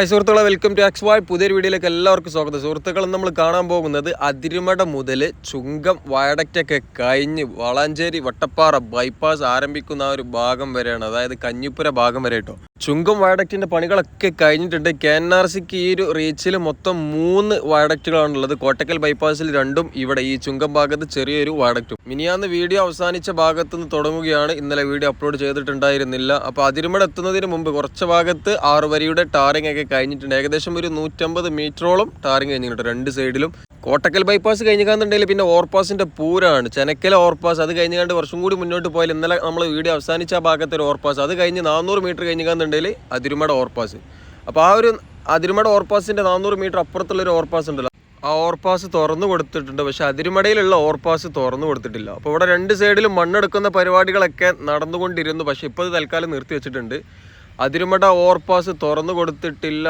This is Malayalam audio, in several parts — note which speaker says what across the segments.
Speaker 1: ഹായ് സുഹൃത്തുക്കളെ വെൽക്കം ടു എക്സ് വായ് പുതിയൊരു വീഡിയോയിലേക്ക് എല്ലാവർക്കും സ്വാഗതം. സുഹൃത്തുക്കൾ നമ്മൾ കാണാൻ പോകുന്നത് അതിരുമട മുതൽ ചുങ്കം വയഡക്റ്റൊക്കെ കഴിഞ്ഞ് വളാഞ്ചേരി വട്ടപ്പാറ ബൈപ്പാസ് ആരംഭിക്കുന്ന ആ ഒരു ഭാഗം വരെയാണ്. അതായത് കഞ്ഞിപ്പുര ഭാഗം വരെ കേട്ടോ. ചുങ്കം വയഡക്റ്റിന്റെ പണികളൊക്കെ കഴിഞ്ഞിട്ടുണ്ട്. കെ എൻ ആർ സിക്ക് ഈ ഒരു റീച്ചിൽ മൊത്തം മൂന്ന് വയഡക്റ്റുകളാണുള്ളത് കോട്ടക്കൽ ബൈപ്പാസിൽ രണ്ടും ഇവിടെ ഈ ചുങ്കം ഭാഗത്ത് ചെറിയൊരു വയഡക്റ്റും മിനിയാന്ന് വീഡിയോ അവസാനിച്ച ഭാഗത്ത് നിന്ന് തുടങ്ങുകയാണ്. ഇന്നലെ വീഡിയോ അപ്ലോഡ് ചെയ്തിട്ടുണ്ടായിരുന്നില്ല. അപ്പോൾ അതിരുമട എത്തുന്നതിന് മുമ്പ് കുറച്ച് ഭാഗത്ത് ആറുവരിയുടെ ടാറിംഗ് ഒക്കെ കഴിഞ്ഞിട്ടുണ്ട്. ഏകദേശം ഒരു നൂറ്റമ്പത് മീറ്ററോളം ടാറിങ് കഴിഞ്ഞിട്ടുണ്ട്. രണ്ട് സൈഡിലും കോട്ടക്കൽ ബൈപ്പാസ് കഴിഞ്ഞിക്കാന്നുണ്ടെങ്കിൽ പിന്നെ ഓവർപാസിന്റെ പൂരാണ്. ചെനക്കല ഓവർപാസ് അത് കഴിഞ്ഞാണ്ട് വർഷം കൂടി മുന്നോട്ട് പോയാൽ ഇന്നലെ നമ്മൾ വീഡിയോ അവസാനിച്ച ആ ഭാഗത്തെ ഒരു അത് കഴിഞ്ഞ് നാനൂറ് മീറ്റർ കഴിഞ്ഞിക്കാന്നുണ്ടെങ്കിൽ അതിരുമട ഓവർപാസ്. അപ്പോൾ ആ ഒരു അതിരുമട ഓവർപാസിന്റെ നാനൂറ് മീറ്റർ അപ്പുറത്തുള്ള ഒരു ഓവർപാസ് ഉണ്ടല്ലോ. ആ ഓവർപാസ് തുറന്നു കൊടുത്തിട്ടുണ്ട്. പക്ഷെ അതിരുമടയിലുള്ള ഓവർപാസ് തുറന്നു കൊടുത്തിട്ടില്ല. അപ്പോൾ ഇവിടെ രണ്ട് സൈഡിലും മണ്ണെടുക്കുന്ന പരിപാടികളൊക്കെ നടന്നുകൊണ്ടിരുന്നു. പക്ഷേ ഇപ്പോൾ ഇത് തൽക്കാലം നിർത്തി വെച്ചിട്ടുണ്ട്. അതിരുമട ഓവർപാസ് തുറന്നു കൊടുത്തിട്ടില്ല.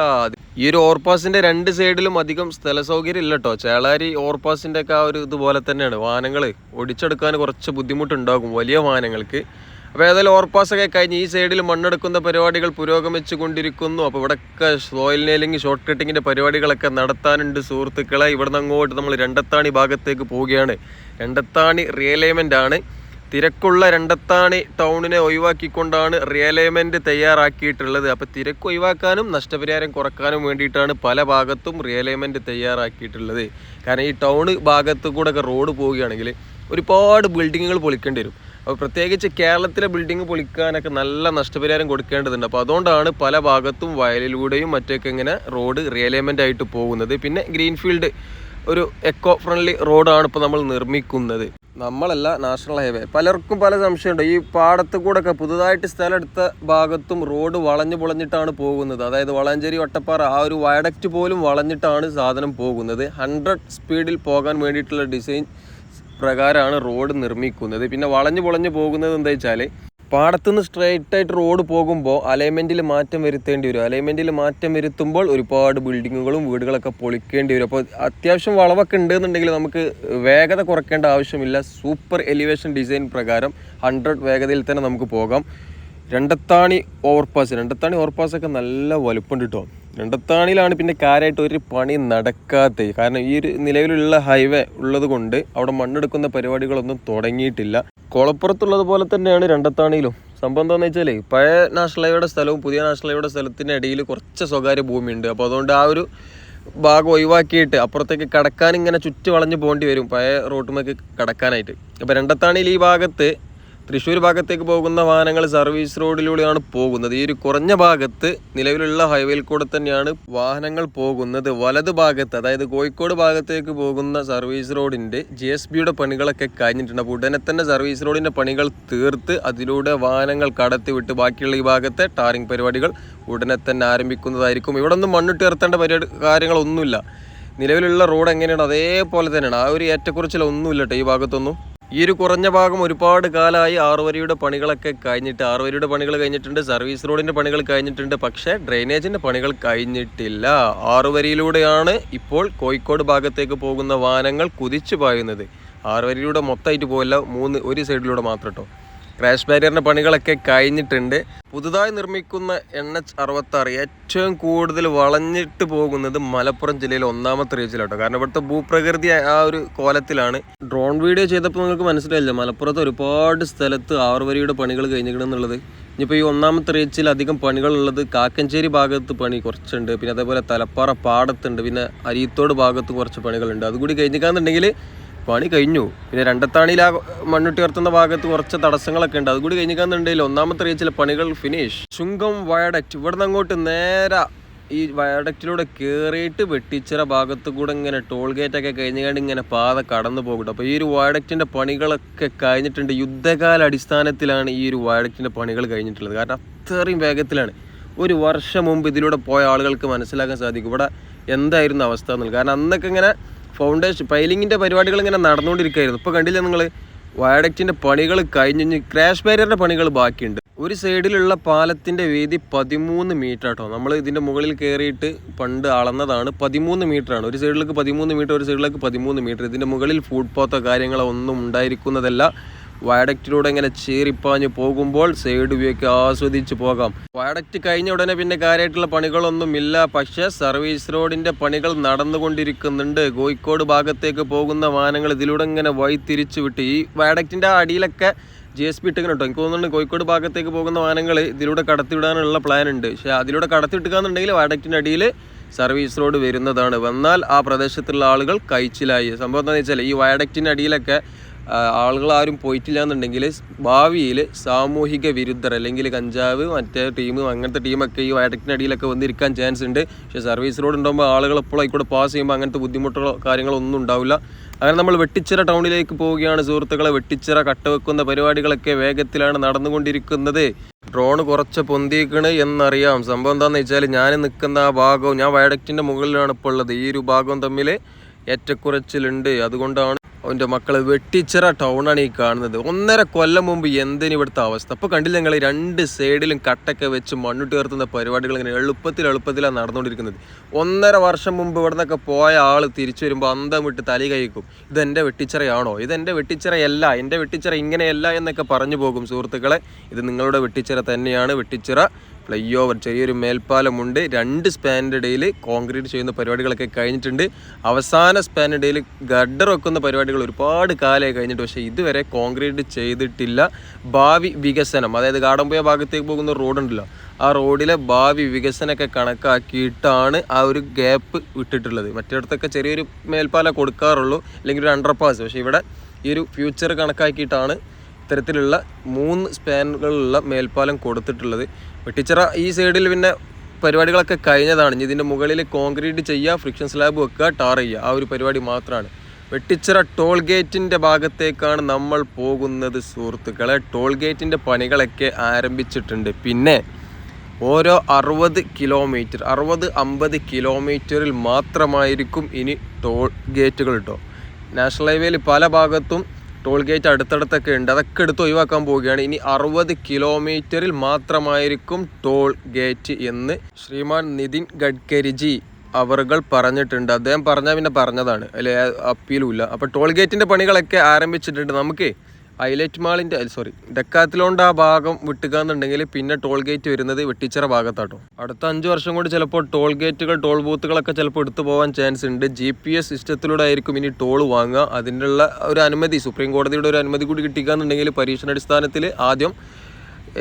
Speaker 1: ഈ ഒരു ഓവർപാസിന്റെ രണ്ട് സൈഡിലും അധികം സ്ഥല സൗകര്യം ഇല്ല കേട്ടോ ചേളാരി ഓവർപാസിന്റെ ഒക്കെ ആ ഒരു ഇതുപോലെ തന്നെയാണ്. വാഹനങ്ങൾ ഒടിച്ചെടുക്കാൻ കുറച്ച് ബുദ്ധിമുട്ടുണ്ടാകും വലിയ വാഹനങ്ങൾക്ക്. അപ്പോൾ ഏതായാലും ഓവർപാസ് ഒക്കെ കഴിഞ്ഞ് ഈ സൈഡിൽ മണ്ണെടുക്കുന്ന പരിപാടികൾ പുരോഗമിച്ചു കൊണ്ടിരിക്കുന്നു അപ്പോൾ ഇവിടെയൊക്കെ സോയിൽ നെയിലിംഗ് ഷോർട്ട് കട്ടിങ്ങിന്റെ പരിപാടികളൊക്കെ നടത്താനുണ്ട് സുഹൃത്തുക്കളെ. ഇവിടുന്ന് അങ്ങോട്ട് നമ്മൾ രണ്ടത്താണി ഭാഗത്തേക്ക് പോവുകയാണ്. രണ്ടത്താണി റിയലൈൻമെന്റ് ആണ്. തിരക്കുള്ള രണ്ടത്താണി ടൗണിനെ ഒഴിവാക്കിക്കൊണ്ടാണ് റിയലൈൻമെന്റ് തയ്യാറാക്കിയിട്ടുള്ളത്. അപ്പോൾ തിരക്ക് ഒഴിവാക്കാനും നഷ്ടപരിഹാരം കുറക്കാനും വേണ്ടിയിട്ടാണ് പല ഭാഗത്തും റിയലൈൻമെന്റ് തയ്യാറാക്കിയിട്ടുള്ളത്. കാരണം ഈ ടൗൺ ഭാഗത്ത് ഒക്കെ റോഡ് പോവുകയാണെങ്കിൽ ഒരുപാട് ബിൽഡിങ്ങുകൾ പൊളിക്കേണ്ടി വരും. അപ്പോൾ പ്രത്യേകിച്ച് കേരളത്തിലെ ബിൽഡിംഗ് പൊളിക്കാനൊക്കെ നല്ല നഷ്ടപരിഹാരം കൊടുക്കേണ്ടതുണ്ട്. അപ്പോൾ അതുകൊണ്ടാണ് പല ഭാഗത്തും വയലിലൂടെയും മറ്റൊക്കെ ഇങ്ങനെ റോഡ് റിയലൈൻമെന്റ് ആയിട്ട് പോകുന്നത്. പിന്നെ ഗ്രീൻഫീൽഡ് ഒരു എക്കോ ഫ്രണ്ട്ലി റോഡാണ് ഇപ്പോൾ നമ്മൾ നിർമ്മിക്കുന്നത്. നമ്മളല്ല നാഷണൽ ഹൈവേ. പലർക്കും പല സംശയമുണ്ട്. ഈ പാടത്ത് കൂടെ ഒക്കെ പുതുതായിട്ട് സ്ഥലം എടുത്ത ഭാഗത്തും റോഡ് വളഞ്ഞു പൊളഞ്ഞിട്ടാണ് പോകുന്നത്. അതായത് വളാഞ്ചേരി വട്ടപ്പാറ ആ ഒരു വയഡക്റ്റ് പോലും വളഞ്ഞിട്ടാണ് സാധനം പോകുന്നത്. ഹൺഡ്രഡ് സ്പീഡിൽ പോകാൻ വേണ്ടിയിട്ടുള്ള ഡിസൈൻ പ്രകാരമാണ് റോഡ് നിർമ്മിക്കുന്നത്. പിന്നെ വളഞ്ഞു പൊളഞ്ഞു പോകുന്നത് എന്താ വെച്ചാൽ പാടത്തുനിന്ന് സ്ട്രൈറ്റ് ആയിട്ട് റോഡ് പോകുമ്പോൾ അലൈൻമെന്റിൽ മാറ്റം വരുത്തേണ്ടി വരും. അലൈൻമെന്റിൽ മാറ്റം വരുത്തുമ്പോൾ ഒരുപാട് ബിൽഡിങ്ങുകളും വീടുകളൊക്കെ പൊളിക്കേണ്ടി വരും. അപ്പോൾ അത്യാവശ്യം വളവൊക്കെ ഉണ്ടെന്നുണ്ടെങ്കിൽ നമുക്ക് വേഗത കുറയ്ക്കേണ്ട ആവശ്യമില്ല. സൂപ്പർ എലിവേഷൻ ഡിസൈൻ പ്രകാരം ഹൺഡ്രഡ് വേഗതയിൽ തന്നെ നമുക്ക് പോകാം. രണ്ടത്താണി ഓവർപാസ് രണ്ടത്താണി ഓവർപാസ് ഒക്കെ നല്ല വലുപ്പമുണ്ട് കേട്ടോ രണ്ടത്താണിയിലാണ് പിന്നെ കാര്യമായിട്ട് ഒരു പണി നടക്കാത്തത്. കാരണം ഈ ഒരു നിലവിലുള്ള ഹൈവേ ഉള്ളത് കൊണ്ട് അവിടെ മണ്ണെടുക്കുന്ന പരിപാടികളൊന്നും തുടങ്ങിയിട്ടില്ല. കുളപ്പുറത്തുള്ളത് പോലെ തന്നെയാണ് രണ്ടത്താണിയിലും. സംഭവം എന്താണെന്ന് വെച്ചാൽ പഴയ നാഷണൽ ഹൈവേയുടെ സ്ഥലവും പുതിയ നാഷണൽ ഹൈവേയുടെ സ്ഥലത്തിന്റെ ഇടയിൽ കുറച്ച് സ്വകാര്യ ഭൂമിയുണ്ട്. അപ്പോൾ അതുകൊണ്ട് ആ ഒരു ഭാഗം ഒഴിവാക്കിയിട്ട് അപ്പുറത്തേക്ക് കടക്കാൻ ഇങ്ങനെ ചുറ്റി വളഞ്ഞു പോകേണ്ടി വരും പഴയ റോട്ടുമേക്ക് കടക്കാനായിട്ട്. അപ്പോൾ രണ്ടത്താണിയിൽ ഈ ഭാഗത്ത് തൃശ്ശൂർ ഭാഗത്തേക്ക് പോകുന്ന വാഹനങ്ങൾ സർവീസ് റോഡിലൂടെയാണ് പോകുന്നത്. ഈ ഒരു കുറഞ്ഞ ഭാഗത്ത് നിലവിലുള്ള ഹൈവേയിൽ കൂടെ തന്നെയാണ് വാഹനങ്ങൾ പോകുന്നത്. വലത് ഭാഗത്ത് അതായത് കോഴിക്കോട് ഭാഗത്തേക്ക് പോകുന്ന സർവീസ് റോഡിന്റെ ജി എസ് ബിയുടെ പണികളൊക്കെ കഴിഞ്ഞിട്ടുണ്ട്. ഉടനെ തന്നെ സർവീസ് റോഡിന്റെ പണികൾ തീർത്ത് അതിലൂടെ വാഹനങ്ങൾ കടത്തിവിട്ട് ബാക്കിയുള്ള ഈ ഭാഗത്തെ ടാറിംഗ് പരിപാടികൾ ഉടനെ തന്നെ ആരംഭിക്കുന്നതായിരിക്കും. ഇവിടെ ഒന്നും മണ്ണിട്ട് ഉയർത്തേണ്ട പരിപാടി കാര്യങ്ങളൊന്നുമില്ല. നിലവിലുള്ള റോഡ് എങ്ങനെയാണ്? അതേപോലെ തന്നെയാണ്. ആ ഒരു ഏറ്റക്കുറച്ചിലൊന്നുമില്ല കേട്ടോ ഈ ഭാഗത്തൊന്നും. ഈ ഒരു കുറഞ്ഞ ഭാഗം ഒരുപാട് കാലമായി ആറുവരിയുടെ പണികളൊക്കെ കഴിഞ്ഞിട്ട് ആറുവരിയുടെ പണികൾ കഴിഞ്ഞിട്ടുണ്ട് സർവീസ് റോഡിന്റെ പണികൾ കഴിഞ്ഞിട്ടുണ്ട് പക്ഷേ ഡ്രെയിനേജിന്റെ പണികൾ കഴിഞ്ഞിട്ടില്ല. ആറുവരിയിലൂടെയാണ് ഇപ്പോൾ കോഴിക്കോട് ഭാഗത്തേക്ക് പോകുന്ന വാഹനങ്ങൾ കുതിച്ചു പായുന്നത്. ആറുവരിയിലൂടെ മൊത്തമായിട്ട് പോകില്ല മൂന്ന് ഒരു സൈഡിലൂടെ മാത്രം കേട്ടോ ക്രാഷ് ബാരിയറിന്റെ പണികളൊക്കെ കഴിഞ്ഞിട്ടുണ്ട്. പുതുതായി നിർമ്മിക്കുന്ന എൻ എച്ച് അറുപത്താറ് ഏറ്റവും കൂടുതൽ വളഞ്ഞിട്ട് പോകുന്നത് മലപ്പുറം ജില്ലയിലെ ഒന്നാമത്തെ റീച്ചിലാട്ടോ കാരണം ഇവിടുത്തെ ഭൂപ്രകൃതി ആ ഒരു കോലത്തിലാണ്. ഡ്രോൺ വീഡിയോ ചെയ്തപ്പോൾ നിങ്ങൾക്ക് മനസ്സിലായില്ല? മലപ്പുറത്ത് ഒരുപാട് സ്ഥലത്ത് ആറുവരിയുടെ പണികൾ കഴിഞ്ഞിരിക്കണമെന്നുള്ളത് ഇനിയിപ്പോൾ ഈ ഒന്നാമത്തെ റീച്ചിൽ അധികം പണികളുള്ളത് കാക്കഞ്ചേരി ഭാഗത്ത് പണി കുറച്ചുണ്ട്. പിന്നെ അതേപോലെ തലപ്പാറ പാടത്തുണ്ട്. പിന്നെ അരിയത്തോട് ഭാഗത്ത് കുറച്ച് പണികളുണ്ട്. അതുകൂടി കഴിഞ്ഞിക്കാന്നുണ്ടെങ്കിൽ പണി കഴിഞ്ഞു. പിന്നെ രണ്ടത്താണിയിൽ ആ മണ്ണിട്ട് ഉയർത്തുന്ന ഭാഗത്ത് കുറച്ച് തടസ്സങ്ങളൊക്കെ ഉണ്ട്. അതുകൂടി കഴിഞ്ഞിക്കാന്നുണ്ടെങ്കിൽ ഒന്നാമത്തെ റീച്ചിലെ പണികൾ ഫിനിഷ് ചുങ്കം വയഡക്റ്റ് ഇവിടുന്ന് അങ്ങോട്ട് നേരെ ഈ വയഡക്റ്റിലൂടെ കയറിയിട്ട് വെട്ടിച്ചിറ ഭാഗത്ത് കൂടെ ഇങ്ങനെ ടോൾ ഗേറ്റ് ഒക്കെ കഴിഞ്ഞാണ്ട് ഇങ്ങനെ പാത കടന്നു പോകും അപ്പോൾ ഈ ഒരു വയഡക്റ്റിന്റെ പണികളൊക്കെ കഴിഞ്ഞിട്ടുണ്ട്. യുദ്ധകാല അടിസ്ഥാനത്തിലാണ് ഈ ഒരു വയഡക്റ്റിന്റെ പണികൾ കഴിഞ്ഞിട്ടുള്ളത്. കാരണം അത്രയും വേഗത്തിലാണ്. ഒരു വർഷം മുമ്പ് ഇതിലൂടെ പോയ ആളുകൾക്ക് മനസ്സിലാക്കാൻ സാധിക്കും. ഇവിടെ എന്തായിരുന്നു അവസ്ഥ എന്നുള്ളത്. കാരണം അന്നൊക്കെ ഇങ്ങനെ ഫൗണ്ടേഷൻ പൈലിങ്ങിന്റെ പരിപാടികൾ ഇങ്ങനെ നടന്നുകൊണ്ടിരിക്കുകയായിരുന്നു. ഇപ്പോൾ കണ്ടില്ല നിങ്ങൾ വയഡക്റ്റിന്റെ പണികൾ കഴിഞ്ഞ് ക്രാഷ് ബാരിയറിന്റെ പണികൾ ബാക്കിയുണ്ട്. ഒരു സൈഡിലുള്ള പാലത്തിന്റെ വീതി പതിമൂന്ന് മീറ്റർ ആട്ടോ നമ്മൾ ഇതിന്റെ മുകളിൽ കയറിയിട്ട് പണ്ട് അളന്നതാണ്. പതിമൂന്ന് ആണ് ഒരു സൈഡിലേക്ക് പതിമൂന്ന് മീറ്റർ ഒരു സൈഡിലേക്ക് പതിമൂന്ന് മീറ്റർ ഇതിന്റെ മുകളിൽ ഫുഡ് പോത്തോ കാര്യങ്ങളോ ഒന്നും ഉണ്ടായിരിക്കുന്നതല്ല. വയഡക്റ്റിലൂടെ ഇങ്ങനെ ചീറിപ്പാഞ്ഞ് പോകുമ്പോൾ സൈഡ് വ്യൂ ഒക്കെ ആസ്വദിച്ച് പോകാം. വയഡക്റ്റ് കഴിഞ്ഞ ഉടനെ പിന്നെ കാര്യമായിട്ടുള്ള പണികളൊന്നും ഇല്ല പക്ഷേ സർവീസ് റോഡിന്റെ പണികൾ നടന്നുകൊണ്ടിരിക്കുന്നുണ്ട്. കോഴിക്കോട് ഭാഗത്തേക്ക് പോകുന്ന വാഹനങ്ങൾ ഇതിലൂടെ ഇങ്ങനെ വഴി തിരിച്ചു വിട്ട് ഈ വയഡക്റ്റിന്റെ അടിയിലൊക്കെ ജി എസ് പി ഇട്ടിങ്ങനെ കേട്ടോ എനിക്ക് തോന്നുന്നുണ്ട് കോഴിക്കോട് ഭാഗത്തേക്ക് പോകുന്ന വാഹനങ്ങൾ ഇതിലൂടെ കടത്തിവിടാനുള്ള പ്ലാൻ ഉണ്ട് പക്ഷേ അതിലൂടെ കടത്തിവിട്ടുകയെന്നുണ്ടെങ്കിൽ വയഡക്റ്റിന്റെ അടിയിൽ സർവീസ് റോഡ് വരുന്നതാണ്. വന്നാൽ ആ പ്രദേശത്തുള്ള ആളുകൾ കഴിച്ചിലായി. സംഭവം എന്താണെന്ന് വെച്ചാൽ ഈ വയഡക്റ്റിന്റെ അടിയിലൊക്കെ ആളുകൾ ആരും പോയിട്ടില്ല എന്നുണ്ടെങ്കിൽ ഭാവിയിൽ സാമൂഹിക വിരുദ്ധർ അല്ലെങ്കിൽ കഞ്ചാവ് മറ്റേ ടീം അങ്ങനത്തെ ടീമൊക്കെ ഈ വയഡക്റ്റിന്റെ അടിയിലൊക്കെ വന്നിരിക്കാൻ ചാൻസ് ഉണ്ട്. പക്ഷേ സർവീസ് റോഡ് ഉണ്ടാകുമ്പോൾ ആളുകൾ എപ്പോഴും ആയിക്കൂടെ പാസ് ചെയ്യുമ്പോൾ അങ്ങനത്തെ ബുദ്ധിമുട്ടുകളോ കാര്യങ്ങളോ ഒന്നും ഉണ്ടാവില്ല. അങ്ങനെ നമ്മൾ വെട്ടിച്ചിറ ടൗണിലേക്ക് പോവുകയാണ്. സുഹൃത്തുക്കളെ വെട്ടിച്ചിറ കട്ടവെക്കുന്ന പരിപാടികളൊക്കെ വേഗത്തിലാണ് നടന്നുകൊണ്ടിരിക്കുന്നത്. ഡ്രോൺ കുറച്ച് പൊന്തിക്കണ് എന്നറിയാം. സംഭവം എന്താണെന്ന് വെച്ചാൽ ഞാൻ നിൽക്കുന്ന ആ ഭാഗവും ഞാൻ വയഡക്റ്റിന്റെ മുകളിലാണ് ഇപ്പോൾ ഉള്ളത്. ഈ ഒരു ഭാഗവും തമ്മിൽ ഏറ്റക്കുറച്ചിലുണ്ട്. അതുകൊണ്ടാണ് അവന്റെ മക്കൾ വെട്ടിച്ചിറ ടൗണാണ് ഈ കാണുന്നത്. ഒന്നര കൊല്ലം മുമ്പ് എന്തിനു ഇവിടുത്തെ അവസ്ഥ? അപ്പോൾ കണ്ടില്ല ഞങ്ങൾ രണ്ട് സൈഡിലും കട്ടൊക്കെ വെച്ച് മണ്ണിട്ട് ഉയർത്തുന്ന പരിപാടികൾ ഇങ്ങനെ എളുപ്പത്തിൽ എളുപ്പത്തിലാണ് നടന്നുകൊണ്ടിരിക്കുന്നത്. ഒന്നര വർഷം മുമ്പ് ഇവിടെ നിന്നൊക്കെ പോയ ആൾ തിരിച്ചു വരുമ്പോൾ അന്തം വിട്ട് തലി കഴിക്കും ഇതെന്റെ വെട്ടിച്ചിറയാണോ? ഇതെന്റെ വെട്ടിച്ചിറയല്ല. എന്റെ വെട്ടിച്ചിറ ഇങ്ങനെയല്ല എന്നൊക്കെ പറഞ്ഞു പോകും സുഹൃത്തുക്കളെ. ഇത് നിങ്ങളുടെ വെട്ടിച്ചിറ തന്നെയാണ്. വെട്ടിച്ചിറ ഫ്ലൈ ഓവർ ചെറിയൊരു മേൽപ്പാലമുണ്ട്. രണ്ട് സ്പാനിന്റെ ഇടയിൽ കോൺക്രീറ്റ് ചെയ്യുന്ന പരിപാടികളൊക്കെ കഴിഞ്ഞിട്ടുണ്ട്. അവസാന സ്പാനിന്റെ ഇടയിൽ ഗഡർ വെക്കുന്ന പരിപാടികൾ ഒരുപാട് കാലമായി കഴിഞ്ഞിട്ട് പക്ഷേ ഇതുവരെ കോൺക്രീറ്റ് ചെയ്തിട്ടില്ല. ഭാവി വികസനം അതായത് കാടമ്പുയ ഭാഗത്തേക്ക് പോകുന്ന റോഡുണ്ടല്ലോ ആ റോഡിലെ ഭാവി വികസനമൊക്കെ കണക്കാക്കിയിട്ടാണ് ആ ഒരു ഗ്യാപ്പ് വിട്ടിട്ടുള്ളത് മറ്റിടത്തൊക്കെ ചെറിയൊരു മേൽപ്പാല കൊടുക്കാറുള്ളൂ അല്ലെങ്കിൽ ഒരു അണ്ടർപാസ് പക്ഷേ ഇവിടെ ഈ ഒരു ഫ്യൂച്ചർ കണക്കാക്കിയിട്ടാണ് ഇത്തരത്തിലുള്ള മൂന്ന് സ്പാനുകളുള്ള മേൽപ്പാലം കൊടുത്തിട്ടുള്ളത്. വെട്ടിച്ചിറ ഈ സൈഡിൽ പിന്നെ പരിപാടികളൊക്കെ കഴിഞ്ഞതാണ്. ഇനി ഇതിന്റെ മുകളിൽ കോൺക്രീറ്റ് ചെയ്യുക ഫ്രിക്ഷൻ സ്ലാബ് വെക്കുക ടാർ ചെയ്യുക. ആ ഒരു പരിപാടി മാത്രമാണ്. വെട്ടിച്ചിറ ടോൾ ഗേറ്റിന്റെ ഭാഗത്തേക്കാണ് നമ്മൾ പോകുന്നത് സുഹൃത്തുക്കളെ. ടോൾ ഗേറ്റിന്റെ പണികളൊക്കെ ആരംഭിച്ചിട്ടുണ്ട്. പിന്നെ ഓരോ അറുപത് കിലോമീറ്റർ അറുപത് അമ്പത് കിലോമീറ്ററിൽ മാത്രമായിരിക്കും ഇനി ടോൾ ഗേറ്റുകൾ കേട്ടോ നാഷണൽ ഹൈവേയിൽ പല ഭാഗത്തും ടോൾ ഗേറ്റ് അടുത്തടുത്തൊക്കെ ഉണ്ട്. അതൊക്കെ എടുത്ത് ഒഴിവാക്കാൻ പോവുകയാണ്. ഇനി അറുപത് കിലോമീറ്ററിൽ മാത്രമായിരിക്കും ടോൾ ഗേറ്റ് എന്ന് ശ്രീമാൻ നിതിൻ ഗഡ്കരിജി അവറുകൾ പറഞ്ഞിട്ടുണ്ട്. അദ്ദേഹം പറഞ്ഞാൽ പിന്നെ പറഞ്ഞതാണ്. അല്ലെ? അപ്പീലുമില്ല. അപ്പോൾ ടോൾ ഗേറ്റിന്റെ പണികളൊക്കെ ആരംഭിച്ചിട്ടുണ്ട്. നമുക്ക് ഹൈലൈറ്റ് മാളിന്റെ സോറി ഡെക്കാത്തിലോണ്ട് ആ ഭാഗം വിട്ടുകയെന്നുണ്ടെങ്കിൽ പിന്നെ ടോൾ ഗേറ്റ് വരുന്നത് വെട്ടിച്ചിറ ഭാഗത്താട്ടോ. അടുത്ത അഞ്ച് വർഷം കൊണ്ട് ചിലപ്പോൾ ടോൾ ഗേറ്റുകൾ ടോൾ ബൂത്തുകളൊക്കെ ചിലപ്പോൾ എടുത്തു പോകാൻ ചാൻസ് ഉണ്ട്. ജി പി എസ് സിസ്റ്റത്തിലൂടെ ആയിരിക്കും ഇനി ടോൾ വാങ്ങുക. അതിനുള്ള ഒരു അനുമതി സുപ്രീം കോടതിയുടെ ഒരു അനുമതി കൂടി കിട്ടിക്കാന്നുണ്ടെങ്കിൽ പരീക്ഷണാടിസ്ഥാനത്തിൽ ആദ്യം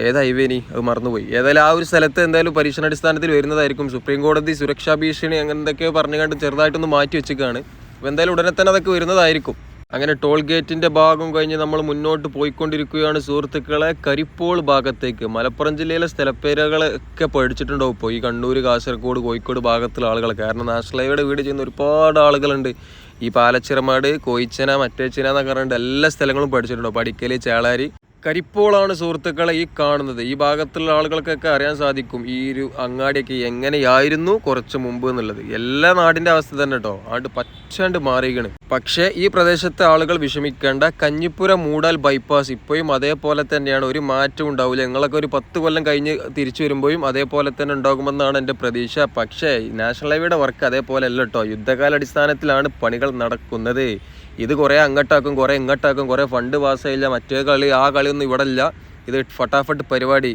Speaker 1: ഏത് ഹൈവേ ഇനി അത് മറന്നുപോയി. ഏതായാലും ആ ഒരു സ്ഥലത്ത് എന്തായാലും പരീക്ഷണാടിസ്ഥാനത്തിൽ വരുന്നതായിരിക്കും. സുപ്രീം കോടതി സുരക്ഷാ ഭീഷണി അങ്ങനെ എന്തൊക്കെയോ പറഞ്ഞു ചെറുതായിട്ടൊന്ന് മാറ്റി വെച്ചേക്കാണ് അപ്പോൾ എന്തായാലും ഉടനെ തന്നെ അതൊക്കെ വരുന്നതായിരിക്കും. അങ്ങനെ ടോൾ ഗേറ്റിന്റെ ഭാഗം കഴിഞ്ഞ് നമ്മൾ മുന്നോട്ട് പോയിക്കൊണ്ടിരിക്കുകയാണ് സുഹൃത്തുക്കളെ. കരിപ്പോൾ ഭാഗത്തേക്ക്. മലപ്പുറം ജില്ലയിലെ സ്ഥലപ്പേരുകളൊക്കെ പഠിച്ചിട്ടുണ്ടാവും ഇപ്പോൾ ഈ കണ്ണൂർ കാസർഗോഡ് കോഴിക്കോട് ഭാഗത്തുള്ള ആളുകൾ കാരണം നാഷണൽ ഹൈവേയുടെ വീട് ചെയ്യുന്ന ഒരുപാട് ആളുകളുണ്ട്. ഈ പാലച്ചിറമാട് കോയിച്ചന മറ്റേച്ചിന എന്നൊക്കെ പറഞ്ഞിട്ട് എല്ലാ സ്ഥലങ്ങളും പഠിച്ചിട്ടുണ്ടാവും പടിക്കൽ ചേളാരി കരിപ്പോളാണ് സുഹൃത്തുക്കളെ ഈ കാണുന്നത്. ഈ ഭാഗത്തുള്ള ആളുകൾക്കൊക്കെ അറിയാൻ സാധിക്കും ഈ ഒരു അങ്ങാടിയൊക്കെ എങ്ങനെയായിരുന്നു കുറച്ച് മുമ്പ് എന്നുള്ളത്. എല്ലാ നാടിന്റെ അവസ്ഥ തന്നെ കേട്ടോ ആണ്ട് പച്ചാണ്ട് മാറിയിക്കണ് പക്ഷേ ഈ പ്രദേശത്തെ ആളുകൾ വിഷമിക്കേണ്ട കഞ്ഞിപ്പുര മൂടാൽ ബൈപ്പാസ് ഇപ്പോഴും അതേപോലെ തന്നെയാണ്. ഒരു മാറ്റം ഉണ്ടാവില്ല ഞങ്ങളൊക്കെ ഒരു പത്ത് കൊല്ലം കഴിഞ്ഞ് തിരിച്ചു വരുമ്പോഴും അതേപോലെ തന്നെ ഉണ്ടാകുമെന്നാണ് എന്റെ പ്രതീക്ഷ. പക്ഷേ നാഷണൽ ഹൈവേയുടെ വർക്ക് അതേപോലെ അല്ല കേട്ടോ യുദ്ധകാലാടിസ്ഥാനത്തിലാണ് പണികൾ നടക്കുന്നത്. ഇത് കുറേ അങ്ങോട്ടാക്കും കുറേ ഇങ്ങോട്ടാക്കും കുറേ ഫണ്ട് പാസ്സായില്ല മറ്റേ കളി ആ കളിയൊന്നും ഇവിടെ ഇല്ല ഇത് ഫട്ടാഫട്ട് പരിപാടി.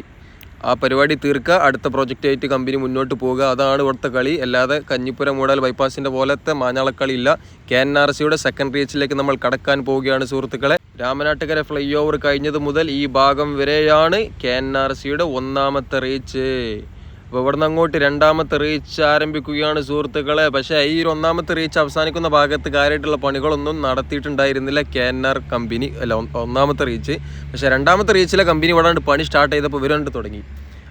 Speaker 1: ആ പരിപാടി തീർക്കുക അടുത്ത പ്രോജക്റ്റ് ആയിട്ട് കമ്പനി മുന്നോട്ട് പോവുക. അതാണ് ഇവിടുത്തെ കളി. അല്ലാതെ കഞ്ഞിപ്പുര മൂടാൽ ബൈപ്പാസിന്റെ പോലത്തെ മാഞ്ഞാളക്കളി ഇല്ല കെ എൻ ആർ സിയുടെ സെക്കൻഡ് റീച്ചിലേക്ക് നമ്മൾ കടക്കാൻ പോവുകയാണ് സുഹൃത്തുക്കളെ. രാമനാട്ടുകര ഫ്ലൈ ഓവർ കഴിഞ്ഞത് മുതൽ ഈ ഭാഗം വരെയാണ് കെ എൻ ആർ സിയുടെ ഒന്നാമത്തെ റീച്ച് അപ്പോൾ ഇവിടെ നിന്ന് അങ്ങോട്ട് രണ്ടാമത്തെ റീച്ച് ആരംഭിക്കുകയാണ് സുഹൃത്തുക്കളെ. പക്ഷേ ഈ ഒരു ഒന്നാമത്തെ റീച്ച് അവസാനിക്കുന്ന ഭാഗത്ത് കാര്യമായിട്ടുള്ള പണികളൊന്നും നടത്തിയിട്ടുണ്ടായിരുന്നില്ല. കെ എൻ ആർ കമ്പനി അല്ല ഒന്നാമത്തെ റീച്ച് പക്ഷേ രണ്ടാമത്തെ റീച്ചിലെ കമ്പനി ഇവിടെ പണി സ്റ്റാർട്ട് ചെയ്തപ്പോൾ ഇവരുണ്ട് തുടങ്ങി.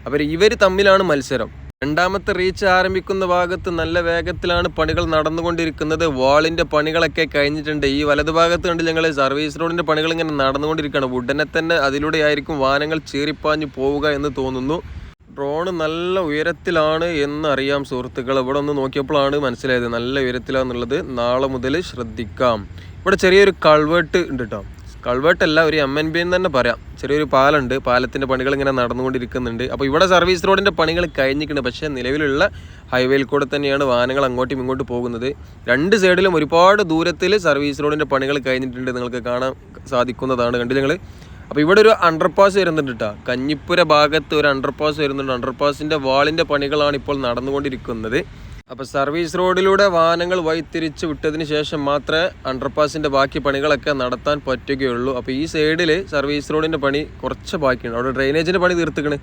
Speaker 1: അപ്പോൾ ഇവർ തമ്മിലാണ് മത്സരം. രണ്ടാമത്തെ റീച്ച് ആരംഭിക്കുന്ന ഭാഗത്ത് നല്ല വേഗത്തിലാണ് പണികൾ നടന്നുകൊണ്ടിരിക്കുന്നത്. വാളിന്റെ പണികളൊക്കെ കഴിഞ്ഞിട്ടുണ്ട്. ഈ വലതു ഭാഗത്ത് കണ്ട് ഞങ്ങൾ സർവീസ് റോഡിന്റെ പണികൾ ഇങ്ങനെ നടന്നുകൊണ്ടിരിക്കുകയാണ്. ഉടനെ തന്നെ അതിലൂടെ ആയിരിക്കും വാഹനങ്ങൾ ചീറിപ്പാഞ്ഞു പോവുക എന്ന് തോന്നുന്നു. ഡ്രോൺ നല്ല ഉയരത്തിലാണ് എന്നറിയാം സുഹൃത്തുക്കൾ ഇവിടെ ഒന്ന് നോക്കിയപ്പോഴാണ് മനസ്സിലായത്. നല്ല ഉയരത്തിലാന്നുള്ളത് നാളെ മുതൽ ശ്രദ്ധിക്കാം. ഇവിടെ ചെറിയൊരു കൾവേർട്ട് ഉണ്ട് കേട്ടോ കൾവേർട്ട് അല്ല ഒരു എം എൻ ബി എന്ന് തന്നെ പറയാം. ചെറിയൊരു പാലുണ്ട് പാലത്തിന്റെ പണികൾ ഇങ്ങനെ നടന്നുകൊണ്ടിരിക്കുന്നുണ്ട്. അപ്പോൾ ഇവിടെ സർവീസ് റോഡിന്റെ പണികൾ കഴിഞ്ഞിട്ടുണ്ട്. പക്ഷേ നിലവിലുള്ള ഹൈവേയിൽ കൂടെ തന്നെയാണ് വാഹനങ്ങൾ അങ്ങോട്ടും ഇങ്ങോട്ടും പോകുന്നത്. രണ്ട് സൈഡിലും ഒരുപാട് ദൂരത്തിൽ സർവീസ് റോഡിന്റെ പണികൾ കഴിഞ്ഞിട്ടുണ്ട്. നിങ്ങൾക്ക് കാണാൻ സാധിക്കുന്നതാണ്. കണ്ടില്ല നിങ്ങൾ? അപ്പോൾ ഇവിടെ ഒരു അണ്ടർപാസ് വരുന്നുണ്ട് കേട്ടോ കഞ്ഞിപ്പുര ഭാഗത്ത് ഒരു അണ്ടർപാസ് വരുന്നുണ്ട്. അണ്ടർപാസിന്റെ വാളിന്റെ പണികളാണ് ഇപ്പോൾ നടന്നുകൊണ്ടിരിക്കുന്നത്. അപ്പോൾ സർവീസ് റോഡിലൂടെ വാഹനങ്ങൾ വഴിത്തിരിച്ച് വിട്ടതിന് ശേഷം മാത്രമേ അണ്ടർപാസിന്റെ ബാക്കി പണികളൊക്കെ നടത്താൻ പറ്റുകയുള്ളൂ. അപ്പോൾ ഈ സൈഡിൽ സർവീസ് റോഡിന്റെ പണി കുറച്ച് ബാക്കിയുണ്ട്. അവിടെ ഡ്രെയിനേജിന്റെ പണി തീർത്തിക്കണ്.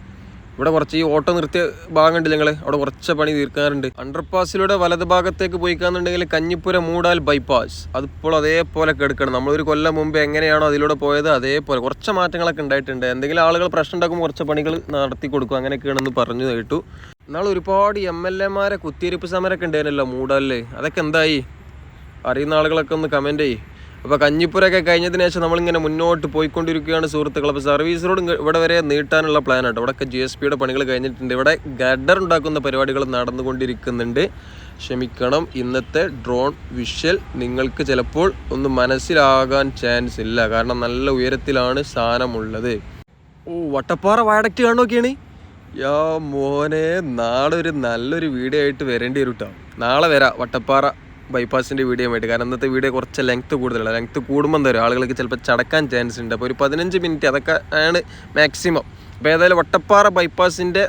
Speaker 1: ഇവിടെ കുറച്ച് ഈ ഓട്ടോ നിർത്തിയ ഭാഗം ഉണ്ട് ഞങ്ങൾ അവിടെ കുറച്ച് പണി തീർക്കാറുണ്ട് അണ്ടർപാസിലൂടെ വലത് ഭാഗത്തേക്ക് പോയിക്കാന്നുണ്ടെങ്കിൽ കഞ്ഞിപ്പുര മൂടാൽ ബൈപ്പാസ് അതിപ്പോൾ അതേപോലെ കിടക്കണം. നമ്മളൊരു കൊല്ലം മുമ്പ് എങ്ങനെയാണോ അതിലൂടെ പോയത് അതേപോലെ. കുറച്ച് മാറ്റങ്ങളൊക്കെ ഉണ്ടായിട്ടുണ്ട്. എന്തെങ്കിലും ആളുകൾ പ്രശ്നം ഉണ്ടാക്കുമ്പോൾ കുറച്ച് പണികൾ നടത്തി കൊടുക്കും. അങ്ങനെയൊക്കെയാണെന്ന് പറഞ്ഞു കേട്ടു. എന്നാൽ ഒരുപാട് എം എൽ എമാരെ കുത്തിയിരിപ്പ് സമരമൊക്കെ ഉണ്ടായിരുന്നല്ലോ മൂടാലിൽ. അതൊക്കെ എന്തായി? അറിയുന്ന ആളുകളൊക്കെ ഒന്ന് കമന്റ് ചെയ്യ്. അപ്പോൾ കഞ്ഞിപ്പുരൊക്കെ കഴിഞ്ഞതിന് ശേഷം നമ്മളിങ്ങനെ മുന്നോട്ട് പോയിക്കൊണ്ടിരിക്കുകയാണ് സുഹൃത്തുക്കൾ അപ്പോൾ സർവീസ് റോഡ് ഇവിടെ വരെ നീട്ടാനുള്ള പ്ലാനാണ് ഇവിടെയൊക്കെ ജി എസ് പിയുടെ പണികൾ കഴിഞ്ഞിട്ടുണ്ട്. ഇവിടെ ഗഡർ ഉണ്ടാക്കുന്ന പരിപാടികൾ നടന്നുകൊണ്ടിരിക്കുന്നുണ്ട്. ക്ഷമിക്കണം. ഇന്നത്തെ ഡ്രോൺ വിഷ്വൽ നിങ്ങൾക്ക് ചിലപ്പോൾ ഒന്ന് മനസ്സിലാകാൻ ചാൻസ് ഇല്ല. കാരണം നല്ല ഉയരത്തിലാണ് സാധനമുള്ളത്. ഓ വട്ടപ്പാറ വയഡക്റ്റ് കാണുമൊക്കെയാണ് യാ മോനെ നാളെ ഒരു നല്ലൊരു വീഡിയോ ആയിട്ട് വരേണ്ടി വരും കേട്ടോ നാളെ വരാം വട്ടപ്പാറ. ബൈപ്പാസിന്റെ വീഡിയോ ആയിട്ട്. കാരണം ഇന്നത്തെ വീഡിയോ കുറച്ച് ലെങ്ത്ത് കൂടുതലാണ്. ലെങ്ത്ത് കൂടുമ്പോൾ തരും ആളുകൾക്ക് ചിലപ്പോൾ ചടക്കാൻ ചാൻസ് ഉണ്ട്. അപ്പോൾ ഒരു പതിനഞ്ച് മിനിറ്റ് അതൊക്കെ ആണ് മാക്സിമം അപ്പോൾ ഏതായാലും വട്ടപ്പാറ ബൈപ്പാസിന്റെ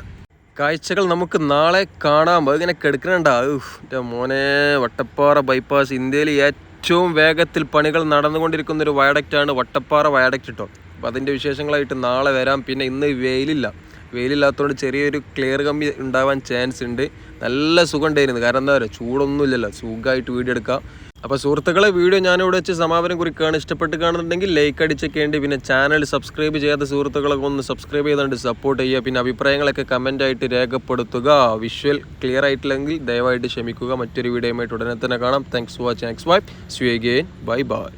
Speaker 1: കാഴ്ചകൾ നമുക്ക് നാളെ കാണാം. അതിങ്ങനെ കിടക്കണുണ്ടാ? എന്റെ മോനെ വട്ടപ്പാറ ബൈപ്പാസ് ഇന്ത്യയിൽ ഏറ്റവും വേഗത്തിൽ പണികൾ നടന്നുകൊണ്ടിരിക്കുന്ന ഒരു വയഡക്റ്റാണ് വട്ടപ്പാറ വയഡക്റ്റ് കേട്ടോ അപ്പോൾ അതിന്റെ വിശേഷങ്ങളായിട്ട് നാളെ വരാം. പിന്നെ ഇന്ന് വെയിലില്ല. വെയിലില്ലാത്തതുകൊണ്ട് ചെറിയൊരു ക്ലിയർ കമ്പി ഉണ്ടാവാൻ ചാൻസ് ഉണ്ട്. നല്ല സുഖം ഉണ്ടായിരുന്നു കാരണം എന്താ പറയുക ചൂടൊന്നും ഇല്ലല്ലോ സുഖമായിട്ട് വീഡിയോ എടുക്കാം. അപ്പോൾ സുഹൃത്തുക്കളെ വീഡിയോ ഞാനിവിടെ വെച്ച് സമാപനം കുറിക്കുകയാണ്. ഇഷ്ടപ്പെട്ട് കാണുന്നുണ്ടെങ്കിൽ ലൈക്ക് അടിച്ചൊക്കെയുണ്ട് പിന്നെ ചാനൽ സബ്സ്ക്രൈബ് ചെയ്യാത്ത സുഹൃത്തുക്കളൊക്കെ ഒന്ന് സബ്സ്ക്രൈബ് ചെയ്തുകൊണ്ട് സപ്പോർട്ട് ചെയ്യുക. പിന്നെ അഭിപ്രായങ്ങളൊക്കെ കമന്റായിട്ട് രേഖപ്പെടുത്തുക. വിഷ്വൽ ക്ലിയർ ആയിട്ടില്ലെങ്കിൽ ദയവായിട്ട് ക്ഷമിക്കുക. മറ്റൊരു വീഡിയോയുമായിട്ട് ഉടനെ തന്നെ കാണാം. Thanks for watching X Y Z again bye bye